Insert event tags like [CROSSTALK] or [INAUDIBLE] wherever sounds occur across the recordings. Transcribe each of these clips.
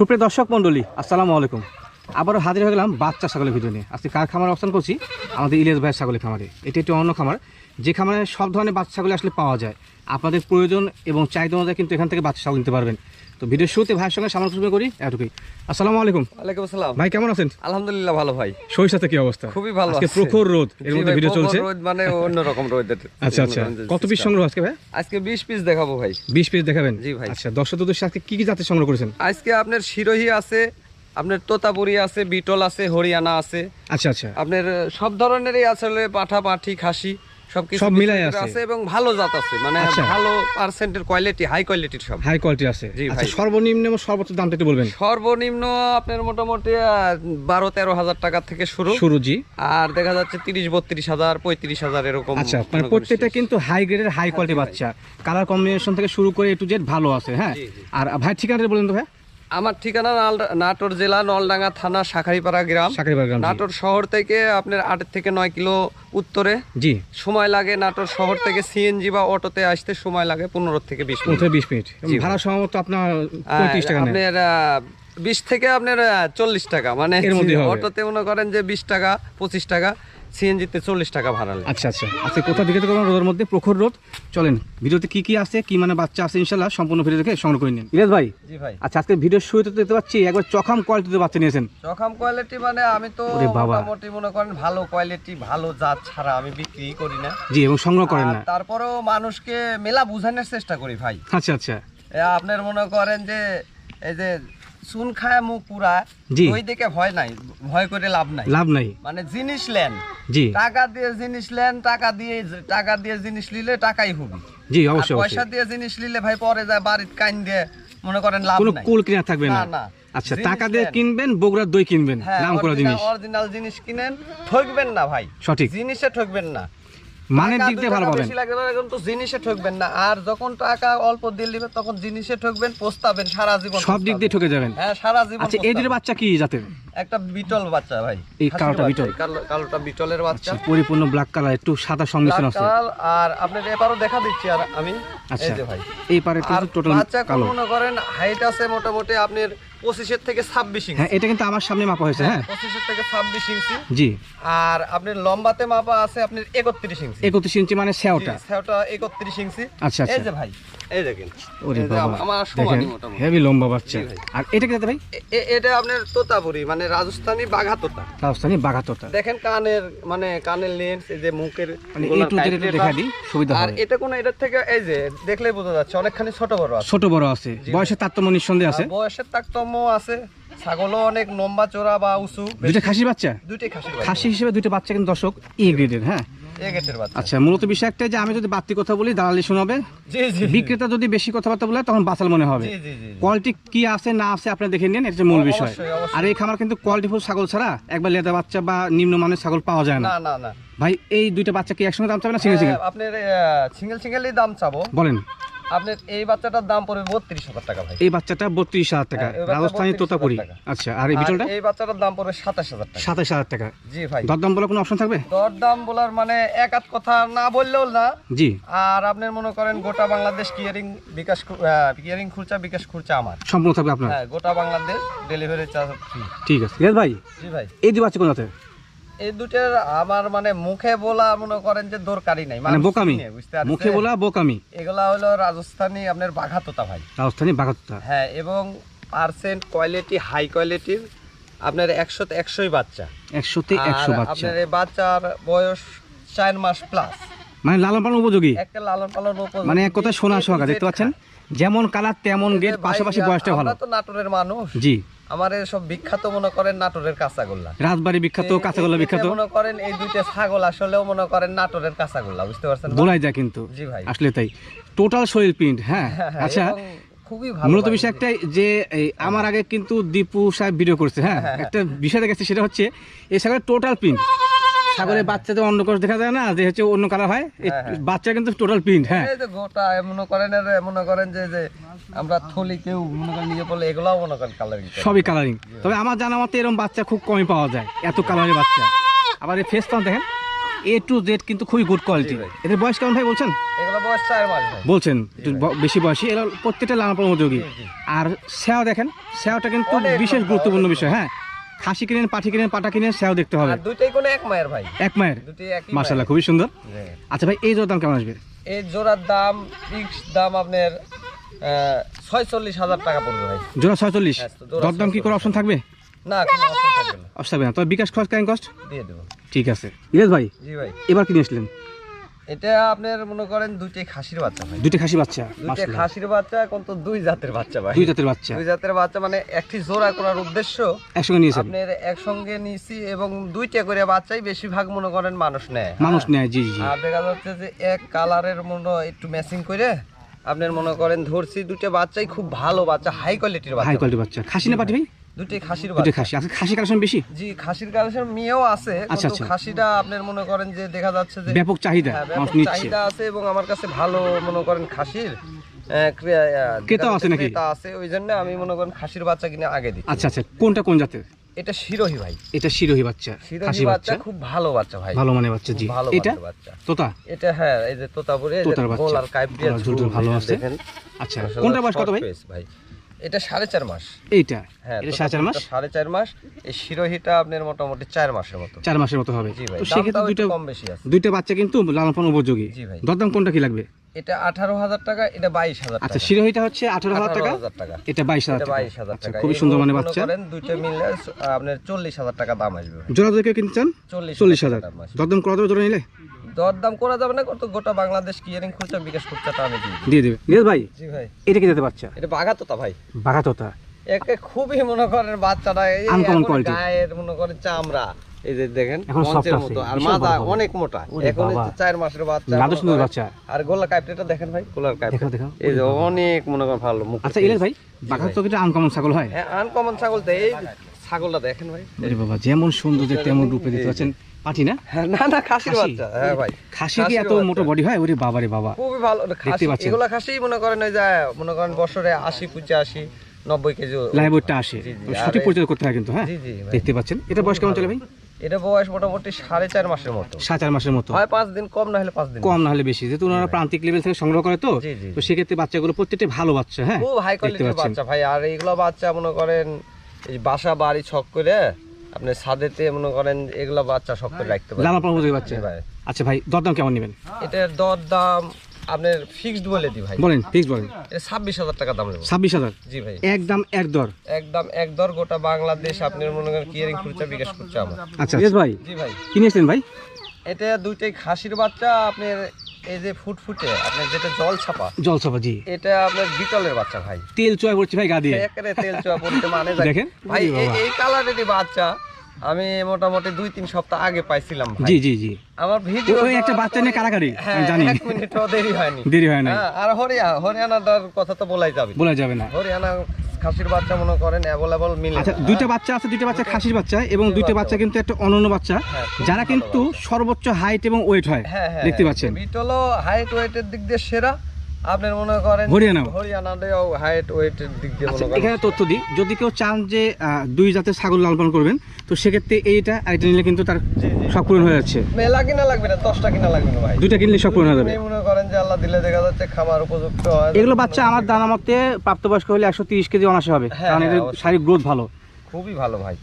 সুপ্রিয় দর্শক মণ্ডলী, আসসালামু আলাইকুম। আবারও হাজির হয়ে গেলাম বাচ্চা ছাগলের ভিডিও নিয়ে। আজকে কার খামার অবস্থান করছি? আমাদের ইলিয়াস ভাইয়ের ছাগলের খামারে। এটি একটি অন্য খামার। যে খামারে সব ধরনের বাচ্চা ছাগল আসলে পাওয়া যায়। আপনাদের প্রয়োজন এবং চাহিদা অনুযায়ী কিন্তু এখান থেকে বাচ্চা ছাগল নিতে পারবেন। তো ভিডিওর শুরুতে ভাইয়ের সঙ্গে সামান্য শুরু করি এতটুকুই। আসসালামু আলাইকুম। ওয়ালাইকুম আসসালাম। ভাই কেমন আছেন? আলহামদুলিল্লাহ ভালো ভাই। সাথে কি অবস্থা? খুবই ভালো আজকে আছে। প্রখর রোদ এর মধ্যে ভিডিও চলছে? রোদ মানে অন্যরকম রোদের [LAUGHS] আচ্ছা আচ্ছা। কত পিস সংগ্রহ আজকে ভাই? আজকে 20 পিস দেখাবো ভাই। বিশ পিস দেখাবেন? জি ভাই। আচ্ছা দর্শক উদ্দেশ্যে আজকে কি কি জাতের সংগ্রহ করেছেন? আজকে আপনার শিরোহি আছে আপনার তোতাপুরি আছে বিটল আছে হরিয়ানা আছে। আচ্ছা আচ্ছা। আপনার সব ধরনেরই আসলে পাঠা পাঠি খাসি। সব মিলাই আছে। এবং ভালো জাত আছে। মানে আচ্ছা। ভালো পার্সেন্টের কোয়ালিটি হাই কোয়ালিটির সব। হাই কোয়ালিটি আছে। আচ্ছা ভাই। সর্বনিম্ন এবং সর্বোচ্চ দামটা একটু বলবেন। সর্বনিম্ন আপনার মোটামুটি বারো তেরো হাজার টাকা থেকে শুরু। শুরু জি। আর দেখা যাচ্ছে তিরিশ বত্রিশ হাজার পঁয়ত্রিশ হাজার এরকম আচ্ছা মানে প্রত্যেকটা কিন্তু হাই গ্রেডের হাই কোয়ালিটি বাচ্চা। কালার কম্বিনেশন থেকে শুরু করে এ টু জেড ভালো আছে হ্যাঁ। আর ভাই ঠিকানাটা বলেন তো ভাই। আমার ঠিকানা নাটোর জেলা নলডাঙ্গা থানা শাখারিপাড়া গ্রাম। নাটোর শহর থেকে আপনার আট থেকে নয় কিলো উত্তরে। জি। সময় লাগে নাটোর শহর থেকে সিএনজি বা অটোতে আসতে সময় লাগে পনেরো থেকে বিশ মিনিট। বিশ মিনিট। ভাড়া সম্ভবত আপনার আপনার বিশ থেকে আপনার চল্লিশ টাকা। মানে অটোতে মনে করেন যে বিশ টাকা পঁচিশ টাকা। সিএনজিতে চল্লিশ টাকা ভাড়া লাগে আচ্ছা আচ্ছা। আজকে কোথা দিকে তো রোদের মধ্যে? প্রখর রোদ। চলেন ভিডিওতে কি কি আছে কি মানে বাচ্চা আছে ইনশাল্লাহ সম্পূর্ণ ভিডিও দেখে সংগ্রহ করে নিন। ইরাজ ভাই জি ভাই। আচ্ছা আজকে ভিডিওর শুরুতে দেখতে পাচ্ছি একবার চখাম কোয়ালিটিতে বাচ্চা নিয়েছেন। চখাম কোয়ালিটি মানে আমি তো মোটামুটি মনে করেন ভালো কোয়ালিটি ভালো জাত ছাড়া আমি বিক্রি করি না। জি এবং সংগ্রহ করেন না। তারপরেও মানুষকে মেলা বোঝানোর চেষ্টা করি ভাই। আচ্ছা আচ্ছা। আপনার মনে করেন যে এই যে চুন খায় মুখ পুরা ওই দিকে ভয় নাই ভয় করে লাভ নাই। লাভ নাই। মানে জিনিস লেন। জি। টাকা দিয়ে জিনিস লেন টাকা দিয়ে টাকা দিয়ে জিনিস নিলে টাকাই হবে। জি অবশ্যই পয়সা দিয়ে জিনিস নিলে ভাই পরে যায় বাড়ির কাইন দিয়ে মনে করেন লাভ কোনো নাই। কুল কিনা থাকবে না। না, না। আচ্ছা টাকা দিয়ে কিনবেন বগুড়ার দই কিনবেন হ্যাঁ নাম করা জিনিস। অরিজিনাল জিনিস কিনেন ঠকবেন না ভাই। সঠিক। জিনিসে ঠকবেন না। মানের দিক দিয়ে ভালো পাবেন। বেশি লাগবে না, কিন্তু জিনিসে ঠকবেন না। আর যখন টাকা অল্প দিয়ে দিবেন তখন জিনিসে ঠকবেন পোস্তাবেন সারা জীবন সব দিক দিয়ে ঠকে যাবেন। হ্যাঁ সারা জীবন আচ্ছা এই। দুটো বাচ্চা কি জাতের? একটা বিটল বাচ্চা ভাই। এই কালোটা বিটল? কালো- কালোটা বিটলের বাচ্চা। আচ্ছা পরিপূর্ণ ব্ল্যাক কালার একটু সাদা সংমিশ্রণ আছে আর আপনার দেখা দিচ্ছি আর আমি আচ্ছা এই যে ভাই। এই পারে কিন্তু টোটাল বাচ্চা কালো মনে করেন হাইট আছে মোটামুটি আপনার পঁচিশের থেকে ছাব্বিশ ইঞ্চি হ্যাঁ এটা কিন্তু আমার সামনে মাপা হয়েছে হ্যাঁ পঁচিশের থেকে ছাব্বিশ ইঞ্চি জি। আর আপনার লম্বাতে মাপা আছে আপনার একত্রিশ ইঞ্চি একত্রিশ ইঞ্চি মানে সেওটা সেটা একত্রিশ ইঞ্চি আচ্ছা, আচ্ছা। এই যে ভাই এই দেখেন। ওরে বাবা। আমার সমানই মোটামুটি। হেভি লম্বা বাচ্চা। আর এটা কি জাতের ভাই এটা আপনার তোতাপুরি মানে রাজস্থানী বাঘাতোতা। রাজস্থানি বাঘাতোটা দেখেন কানের মানে কানের লেন্স এই যে মুখের মানে একটু যেটা দেখা দিই সুবিধা আর এটা কোন এটার থেকে এই যে দেখলেই বোঝা যাচ্ছে অনেকখানি ছোট বড় আছে। ছোট বড় আছে। বয়সের তারতম্য নিঃসন্দেহে আছে। বয়সের তারতম্য আছে। ছাগলও অনেক লম্বা চোরা বা উঁচু। দুইটা খাসি বাচ্চা? দুইটাই খাসি খাসি হিসেবে দুইটা বাচ্চা কিন্তু দর্শক এ গ্রেডের হ্যাঁ? আচ্ছা মূলত বিষয় একটাই যে আমি যদি বাড়তি কথা বলি দালালি শোনাবে। বিক্রেতা যদি বেশি কথাবার্তা বলে তখন বাঁচাল মনে হবে। কোয়ালিটি কি আছে না আছে আপনি দেখে নিন এটা মূল বিষয়। আর এই খামার কিন্তু কোয়ালিটি ফুল ছাগল ছাড়া একবার লেদা বাচ্চা বা নিম্ন মানের ছাগল পাওয়া যায় না। ভাই এই দুইটা বাচ্চা কি একসঙ্গে দাম চাবে না সিঙ্গেল সিঙ্গেল আপনি আপনার সিঙ্গেল সিঙ্গেলই দাম চাবো। বলেন। আপনার এই বাচ্চাটার দাম পড়বে বত্রিশ হাজার টাকা ভাই। এই বাচ্চাটা বত্রিশ হাজার টাকা হ্যাঁ, রাজস্থানী তোতাপুরি। আচ্ছা আর এই বিটলটা? এই বাচ্চাটার দাম পড়বে সাতাশ হাজার টাকা। সাতাশ হাজার টাকা। জি ভাই। দরদাম বলার কোনো অপশন থাকবে? বলার মানে এক আধ কথা না বললেও না। জি। আর আপনার মনে করেন গোটা বাংলাদেশ কিয়ারিং বিকাশ কিয়ারিং খুরচা বিকাশ খুরচা আমার। সম্পূর্ণ থাকবে আপনার? হ্যাঁ গোটা বাংলাদেশ ডেলিভারি চার্জ ফ্রি ঠিক আছে। ভাই জি ভাই। এই দুই বাচ্চা কোন জাতের? এই দুটার আমার মানে মুখে বলা মনে করেন যে দরকারই নাই। মানে বোকামি? মুখে বলা বোকামি? এগুলা হলো রাজস্থানী আপনার বাঘাতোতা ভাই। রাজস্থানী বাগাতোতা হ্যাঁ এবং পার্সেন্ট কোয়ালিটি হাই কোয়ালিটির আপনার একশো একশোই বাচ্চা। একশোতে একশো বাচ্চা। আপনার এই বাচ্চার বয়স চার মাস প্লাস মানে লালন পালন উপযোগী? একটা লালন পালন উপযোগী। মানে এক কথা সোনা সোহাগা দেখতে পাচ্ছেন? যেমন কালার তেমন গেট পাশাপাশি বয়সটা ভালো। তো নাটোরের মানুষ। জি। আমার সব বিখ্যাত মনে করেন নাটোরের কাঁচাগোল্লা। রাজবাড়ি বিখ্যাত কাঁচাগোল্লা বিখ্যাত? মনে করেন এই দুইটা ছাগল আসলেও মনে করেন নাটোরের কাঁচাগোল্লা বুঝতে পারছেন বোনাই যায় কিন্তু। জি ভাই। আসলে তাই। টোটাল শরীর প্রিন্ট হ্যাঁ? হ্যাঁ, হ্যাঁ, আচ্ছা এবং খুবই ভালো মূলত বিষয় একটাই যে আমার আগে কিন্তু দীপু সাহেব ভিডিও করছে হ্যাঁ? একটা বিষয় দেখেছে সেটা হচ্ছে এই ছাগলের টোটাল প্রিন্ট ছাগলের বাচ্চা তো অন্য করে দেখা যায় না যে হচ্ছে অন্য কালার হয় হ্যাঁ, হ্যাঁ। বাচ্চা কিন্তু টোটাল প্রিন্ট হ্যাঁ। এই গোটা মনে করেন মনে করেন যে যে আমরা থলি কেউ মনে করেন নিয়ে পড়লে এগুলাও মনে করেন কালারিং সবই কালারিং তবে আমার জানা মতে এরকম বাচ্চা খুব কমই পাওয়া যায় এত কালারের বাচ্চা। আবার এই ফেসটা দেখেন এ টু জেড কিন্তু খুবই গুড কোয়ালিটি এদের বয়স কেমন ভাই বলছেন? এগুলো বয়স চার মাস ভাই। বলছেন একটু বেশি বয়সী এরা প্রত্যেকটা লালন উপযোগী। আর স্যাও দেখেন স্যাওটা কিন্তু বিশেষ গুরুত্বপূর্ণ বিষয় হ্যাঁ। খাসি কিনেন পাঠি কিনেন পাটা কিনেন সেও দেখতে হবে। আর দুইটাই কোনো এক মায়ের ভাই? এক মায়ের? মার্শাল্লাহ খুবই সুন্দর। আচ্ছা ভাই এই জোর দাম কেমন আসবে? এই জোড়ার দাম ফিক্স দাম আপনার ছয়চল্লিশ হাজার টাকা পড়বে ভাই। জোড়া ছয়চল্লিশ? হ্যাঁ, দরদাম কি করে অপশন থাকবে? না কোনো অপশন থাকবে না। অপশন থাকবে না। তবে বিকাশ খরচ কেন কষ্ট দিয়ে দেবো। ঠিক আছে। ইরেজ ভাই। জি ভাই। এবার কি নিয়ে আসলেন। এটা আপনার মনে করেন দুইটাই খাসির বাচ্চা ভাই। দুইটা খাসি বাচ্চা দুইটা খাসির বাচ্চা তো দুই জাতের বাচ্চা ভাই। দুই জাতের বাচ্চা। দুই জাতের বাচ্চা মানে একটি জোড়া করার উদ্দেশ্য একসঙ্গে নিয়েছেন? আপনার একসঙ্গে নিয়েছি এবং দুইটা করে বাচ্চাই বেশিরভাগ মনে করেন মানুষ নেয়। মানুষ? নেয় জি জি আর দেখা যাচ্ছে যে এক কালারের মনে একটু ম্যাচিং করে আপনার মনে করেন ধরছি দুইটা বাচ্চাই খুব ভালো বাচ্চা হাই কোয়ালিটির হাই বাচ্চা। বাচ্চা। খাসি না পাটি ভাই? দুইটাই খাসির দুটো খাসি আচ্ছা খাসি কালেকশন বেশি? জি খাসির কালেকশন মেয়েও আছে আচ্ছা, কিন্তু আচ্ছা। খাসিটা আপনার মনে করেন যে দেখা যাচ্ছে যে ব্যাপক চাহিদা হ্যাঁ, মানুষ নিচ্ছে। চাহিদা আছে এবং আমার কাছে ভালো মনে করেন খাসির আহ, ক্রে- আহ, ক্রেতাও আছে নাকি? ক্রেতা আছে ওই জন্য আমি মনে করেন খাসির বাচ্চা কিনে আগে দিই আচ্ছা আচ্ছা কোনটা কোন জাতের? এটা শিরোহী ভাই। এটা শিরোহী বাচ্চা শিরোহী বাচ্চা বাচ্চা? খুব ভালো বাচ্চা ভাই। ভালো মানে বাচ্চা জি। ভালো এটা? তোতা? এটা হ্যাঁ এই যে তোতাপুরে তোতার বাচ্চা। আর ভালো আছে। আচ্ছা কোনটা বয়স কত ভাই? ভাই। এটা সাড়ে চার মাস। এইটা? হ্যাঁ এটা সাড়ে চার মাস? সাড়ে চার মাস। এই শিরোহিটা আপনার মোটামুটি চার মাসের মতো। চার মাসের মতো হবে। জি ভাই সেক্ষেত্রে দুইটা কম বেশি আছে। দুইটা বাচ্চা কিন্তু লালন পালন উপযোগী। জি ভাই। দরদাম কোনটা কি লাগবে? এটা আঠারো হাজার টাকা এটা বাইশ হাজার আচ্ছা শিরোহিটা হচ্ছে আঠারো হাজার টাকা? 18,000 টাকা। এটা বাইশ হাজার বাইশ হাজার আচ্ছা টাকা। খুবই সুন্দর মানে বাচ্চা। দুইটা মিললে আপনার চল্লিশ হাজার টাকা দাম আসবে জোড়া কেউ কিনতে চান? চল্লিশ চল্লিশ হাজার। দরদাম কত জোড়া নিলে? দর দাম করা যাবে না কত গোটা বাংলাদেশ কিয়ারিং খুচরা বিকাশ খুচরাটা আমি দিই দিয়ে দেবে। ভাই জি ভাই। এটা কি যেতে বাচ্চা এটা ভাই। বাঘা তোতা একে খুবই মনে করেন বাচ্চাটা Uncommon এখন গায়ের মনে করেন চামড়া। এই যে দেখেন মঞ্চের মতো। আর মাথা। অনেক মোটা। এখন চার মাসের বাচ্চা মনে বাচ্চা। আর গোলা কাইপটা দেখেন ভাই গোলার কাইপ এই যে অনেক মনে করেন ভালো মুখ। আচ্ছা ইলেশ ভাই বাঘা তো আনকমন ছাগল হয়? হ্যাঁ আনকমন ছাগল তো এই ছাগলটা দেখেন ভাই। বাবা যেমন সুন্দর তেমন রূপে দেখতে পাচ্ছেন পাঠি না? হ্যাঁ, না না খাসির বাচ্চা। হ্যাঁ ভাই খাসি কি এত। মোটো বডি হয়? ওরে বাবারে বাবা। খুবই ভালো পাচ্ছেন। এগুলা খাসি মনে করেন ওই যে মনে করেন বছরে আশি পঁচাশি নব্বই কেজি লাইভটা আসে। সঠিক পরিচয় করতে হয় কিন্তু হ্যাঁ? দেখতে পাচ্ছেন? এটা বয়স কেমন চলে ভাই? এটা বয়স মোটামুটি সাড়ে চার মাসের মতো। সাত চার মাসের মতো। হয় পাঁচ দিন কম না হলে পাঁচ দিন। কম না হলে বেশি। যেহেতু ওনারা প্রান্তিক লেভেল থেকে সংগ্রহ করে তো তো সেক্ষেত্রে বাচ্চাগুলো প্রত্যেকটা ভালো বাচ্চা হ্যাঁ? খুব হাই কোয়ালিটির বাচ্চা ভাই। আর এইগুলো বাচ্চা মনে করেন এই বাসা বাড়ি ছক করে আপনি ছাদেতে মনে করেন এগুলো বাচ্চা শখ করে রাখতে পারেন লালা পাবো বাচ্চা। আচ্ছা ভাই দরদাম কেমন নেবেন? এটার দর দাম আপনার ফিক্সড বলে দি ভাই। বলেন ফিক্সড বলেন। এটা ছাব্বিশ হাজার টাকা দাম নেব। ছাব্বিশ হাজার? জি ভাই। একদম এক দর? একদম এক দর গোটা বাংলাদেশ আপনি মনে করেন কিয়ারিং খুচরা বিকাশ করছে আমার। আচ্ছা ইয়েস ভাই। জি ভাই। কি নিয়েছেন ভাই? এটা দুইটাই খাসির বাচ্চা আপনার এই যে ফুটফুটে আপনার যেটা জল ছাপা জলসভা জি। এটা আপনার বিটলের বাচ্চা ভাই। তেল চুয়া করছি ভাই গা দিয়ে। একেবারে তেল চোয়া পড়তে মানে। দেখেন? ভাই এই-। কালারেরই বাচ্চা আমি মোটামুটি দুই তিন সপ্তাহ আগে পাইছিলাম জি জি জি। আমার ভিডিও ওই একটা বাচ্চা নিয়ে কারাকারি হ্যাঁ জানি। এক মিনিটও দেরি হয়নি। দেরি হয় না হ্যাঁ, আর হরিয়ানা হরিয়ানাটার কথা তো বলাই যাবে। বলা যাবে না। হরিয়ানা খাসির বাচ্চা মনে করেন অ্যাভেলেবল মিলে। আচ্ছা দুইটা বাচ্চা আছে দুইটা বাচ্চা খাসির বাচ্চা এবং দুইটা বাচ্চা। কিন্তু একটা অনন্য বাচ্চা হ্যাঁ, যারা কিন্তু সর্বোচ্চ হাইট এবং ওয়েট হয়। হ্যাঁ হ্যাঁ দেখতে। পাচ্ছেন। বিটলও হাইট ওয়েটের দিক দিয়ে সেরা। আপনার মনে করেন হরিয়ানাও? হরিয়ানাটাও হাইট ওয়েটের দিক দিয়ে আচ্ছা এখানে তথ্য দিই। যদি কেউ চান যে দুই জাতের ছাগল লালন করবেন তো সেক্ষেত্রে এইটা নিলে কিন্তু তার। সব পূরণ হয়ে যাচ্ছে। মেলা কিনা লাগবে না দশটা কিনা লাগবে না ভাই। দুইটা কিনলে সব পূরণ হয়ে যাবে। মনে করেন যে আল্লাহ দিলে দেখা যাচ্ছে খামার উপযুক্ত হয়। এগুলো বাচ্চা আমার দানা মতে প্রাপ্তবয়স্ক হলে একশো তিরিশ কেজি অনাসে হবে। হ্যাঁ, কারণ হ্যাঁ, এদের শারীরিক গ্রোথ ভালো। খুবই ভালো ভাই।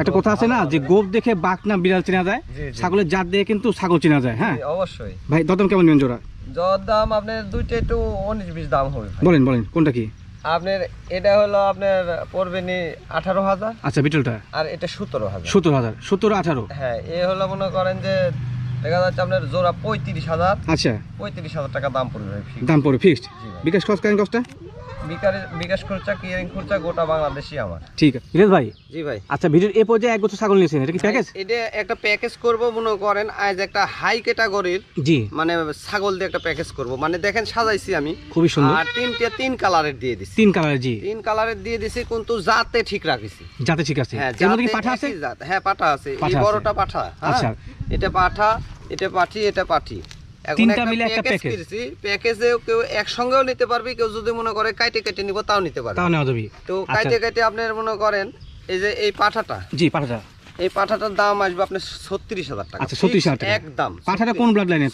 একটা কথা আছে না যে গোপ দেখে বাঘ না বিড়াল চেনা যায়। ছাগলের জাত দেখে কিন্তু ছাগল চেনা যায় হ্যাঁ? অবশ্যই। ভাই দদম কেমন জোড়া? জ্বর দাম আপনার দুইটা একটু উনিশ বিশ দাম হবে বলেন বলেন কোনটা কি? আপনার এটা হলো আপনার পড়বে নি আঠারো হাজার। আচ্ছা বিটলটা। আর এটা সতেরো হাজার। সত্তর হাজার সত্তর আঠারো। হ্যাঁ এ হলো মনে করেন যে দেখা যাচ্ছে আপনার জোড়া পঁয়ত্রিশ হাজার। আচ্ছা। পঁয়ত্রিশ হাজার টাকা দাম পড়বে দাম পড়বে ফিক্সড বিকাশ খরচ করেন কষ্টটা বিকাশ বিকাশ খরচা কিয়ারিং খরচা গোটা বাংলাদেশি আমার। ঠিক আছে। ইরেজ ভাই? জি ভাই। আচ্ছা ভিডিওর এ পর্যায়ে এক বছর ছাগল নিয়েছেন এটা কি প্যাকেজ এটা একটা প্যাকেজ করব মনে করেন আজ একটা হাই ক্যাটাগরির জি। মানে ছাগল দিয়ে একটা প্যাকেজ করব। মানে দেখেন সাজাইছি আমি। খুবই সুন্দর। আর তিনটে তিন কালারের দিয়ে দিছি। তিন কালারের জি। তিন কালারের দিয়ে দিছি কিন্তু জাতে ঠিক রাখিছি। যাতে ঠিক আছে হ্যাঁ এর মধ্যে কি পাঠা আছে? হ্যাঁ পাঠা আছে। এই বড়টা পাঠা হ্যাঁ। আচ্ছা। এটা পাঠা এটা পাঠি এটা পাঠি। তিনটা মিলে একটা প্যাকেজ প্যাকেজ। করেছি কেউ একসঙ্গেও নিতে পারবে কেউ যদি মনে করে কাইটে কেটে নিব তাও নিতে পারবে। তাও নেওয়া যাবে। তো আচ্ছা। কাইটে আপনি আপনার মনে করেন এই যে এই পাঠাটা জি পাঠাটা। এই পাঠাটার দাম আসবে আপনার ছত্রিশ হাজার টাকা। আচ্ছা, 36,000 টাকা। একদম পাঠাটা কোন ব্লাড লাইনে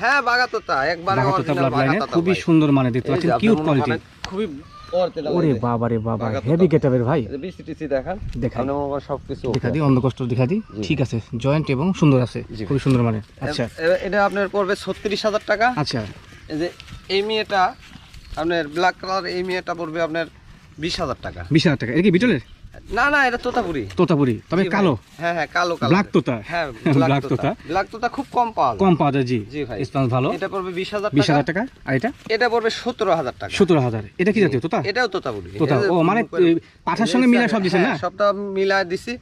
হ্যাঁ বাগাতোতা একবার বাগাতোতা ব্লাড লাইনে খুবই সুন্দর মানে দেখতে পাচ্ছেন কিউট কোয়ালিটি খুবই ওরে বাবা রে বাবা হেভি গেটাবের ভাই। বিসিটিসি দেখান। দেখাই। আপনি করেন দেখা ঠিক আছে জয়েন্ট এবং সুন্দর আছে জি। খুবই সুন্দর মানে আচ্ছা। এটা আপনার পড়বে ছত্রিশ হাজার টাকা। আচ্ছা। এই যে এই মেয়েটা আপনার ব্ল্যাক কালার এই মেয়েটা পড়বে আপনার বিশ হাজার টাকা। বিশ হাজার টাকা। এটা কি বিটলের? না না এটা তোতাপুরি। তোতাপুরি তবে কালো। হ্যাঁ হ্যাঁ কালো কালো। ব্ল্যাক তোতা। হ্যাঁ [LAUGHS] ব্ল্যাক তোতা। ব্ল্যাক তোতা খুব কম পাওয়া যায়। কম পাওয়া যায় জি। জি ভাই। স্পান্স ভালো। এটা পড়বে বিশ হাজার বিশ টাকা হাজার টাকা। আর এটা? এটা পড়বে সতেরো হাজার টাকা। সতেরো হাজার। এটা কি জাতীয় তোতা? এটাও তোতাপুরি। তোতা। ও মানে পাঠার সঙ্গে মিলা সব দিচ্ছেন না? হ্যাঁ, সবটা মিলাই দিছি।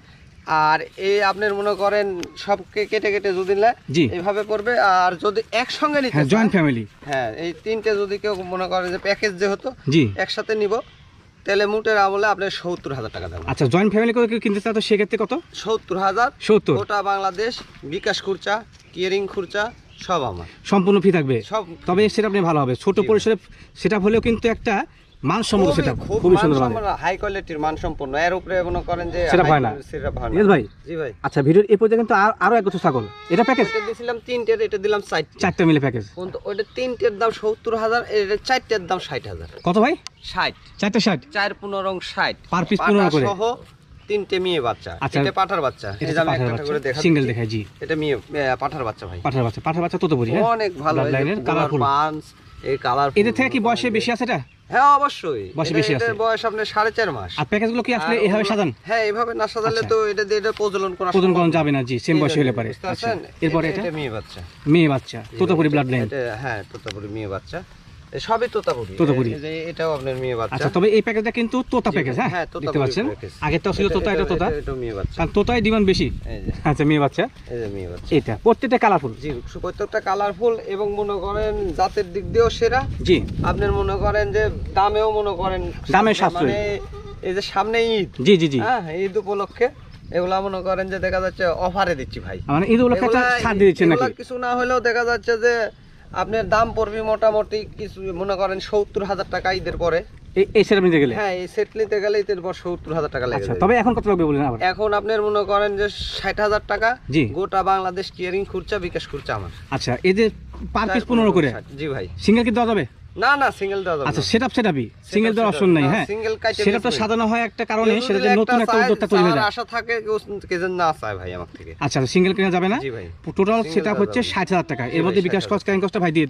আর এই আপনার মনে করেন সবকে কেটে কেটে যদি নেয় এইভাবে করবে। আর যদি একসঙ্গে নিতে হ্যাঁ জয়েন্ট ফ্যামিলি হ্যাঁ এই তিনটে যদি কেউ মনে করে যে প্যাকেজ যে হতো জি। একসাথে নিব। তাহলে মুটের আমলে আপনার সত্তর হাজার টাকা দেবেন আচ্ছা জয়েন্ট ফ্যামিলি করে কেউ কিনতে চায় তো সেক্ষেত্রে কত? সত্তর হাজার সত্তর। গোটা বাংলাদেশ বিকাশ খুরচা কিয়ারিং খুরচা সব আমার। সম্পূর্ণ ফি থাকবে। সব তবে সেটা আপনি ভালো হবে। ছোট পরিসরে সেটা হলেও কিন্তু একটা মানসম্মত সেটা খুবই সুন্দর হাই কোয়ালিটির মানসম্পন্ন। এর উপরে মনে করেন যে সেটা হয় না। সেটা না। ভাই? জি ভাই। আচ্ছা ভিডিওর এই পর্যন্ত কিন্তু আর- আরও এক ছাগল। এটা প্যাকেজ এটা তিনটের এটা দিলাম চারটা। মিলে প্যাকেজ কিন্তু তিনটের দাম সত্তর হাজার এটা চারটের দাম ষাট হাজার। কত ভাই? ষাট। চারটে ষাট? চার পনেরো ষাট। Per piece 15 করে? সহ তিনটে মেয়ে বাচ্চা। আচ্ছা। এটা পাঠার বাচ্চা। এটা আমি একটা করে দেখা সিঙ্গেল। দেখায় জি। এটা মেয়ে পাঠার বাচ্চা ভাই। পাঠার বাচ্চা পাঠার বাচ্চা তো বলি হ্যাঁ? অনেক ভালো। পাঁচ এই কালার এদের থেকে কি বয়সে বেশি আছে এটা? হ্যাঁ অবশ্যই। বয়সে বেশি আছে। বয়স আপনার সাড়ে চার মাস। আর প্যাকেজগুলো কি আসলে এভাবে সাজান? হ্যাঁ এভাবে না সাজালে আচ্ছা। তো এটা দিয়ে এটা প্রজনন করা যাবে না জি সেম বয়সে হলে পারে। আচ্ছা এরপরে এটা- মেয়ে বাচ্চা। মেয়ে বাচ্চা তোতাপুরি ব্লাড লাইন হ্যাঁ তোতাপুরি মেয়ে বাচ্চা। সবই তোতাপুরি। তোতাপুরি। এটাও আপনার মেয়ে বাচ্চা। আচ্ছা তবে এই প্যাকেজটা কিন্তু তোতা প্যাকেজ হ্যাঁ? হ্যাঁ, দেখতে পাচ্ছেন? package। আগেরটাও ছিল তোতা এটা তোতা। এটাও মেয়ে বাচ্চা। কারণ তোতায় ডিমান্ড বেশি। আচ্ছা মেয়ে বাচ্চা। এই যে মেয়ে বাচ্চা। এটা প্রত্যেকটা কালারফুল জি প্রত্যেকটা কালারফুল এবং মনে করেন জাতের দিক দিয়েও সেরা। জি। আপনার মনে করেন যে দামেও মনে করেন দামে সাশ্রয়ী। মানে এই যে সামনে ঈদ। জি জি জি। হ্যাঁ ঈদ উপলক্ষে এগুলা মনে করেন যে দেখা যাচ্ছে অফারে দিচ্ছি ভাই। মানে ঈদ উপলক্ষে ছাড় দিচ্ছেন নাকি? কিছু না হলেও দেখা যাচ্ছে যে আপনার দাম পড়বে মোটামুটি কিছু মনে করেন সত্তর হাজার টাকা ঈদের পরে। এই- এই সেট নিতে গেলে? হ্যাঁ এই সেট নিতে গেলে এদের পর সত্তর হাজার টাকা লেগে আচ্ছা তবে এখন কত লাগবে বলেন আবার? এখন আপনার মনে করেন যে ষাট হাজার টাকা জি। গোটা বাংলাদেশ কেয়ারিং খুরচা বিকাশ খুরচা আমার। আচ্ছা এই যে পার পিস পনেরো করে? জি ভাই। সিঙ্গেল কি দেওয়া যাবে? না না সিঙ্গেল দেওয়া যাবে আচ্ছা সেটআপ সেট আপ সেট আপই সিঙ্গেল দেওয়ার অপশন নাই হ্যাঁ? সিঙ্গেল কাইটে সেটা তো সাজানো হয় একটা কারণে সেটা যে নতুন একটা উদ্যোক্তা তৈরি হয়ে যায়। আশা থাকে কে যেন না চায় ভাই আমার থেকে। আচ্ছা সিঙ্গেল কেনা যাবে না? জি ভাই। টোটাল সেটআপ সেটা হচ্ছে যাবে। না। ষাট হাজার টাকা। জি এর মধ্যে বিকাশ কস্ট কারেন্ট কস্টটা ভাই দিয়ে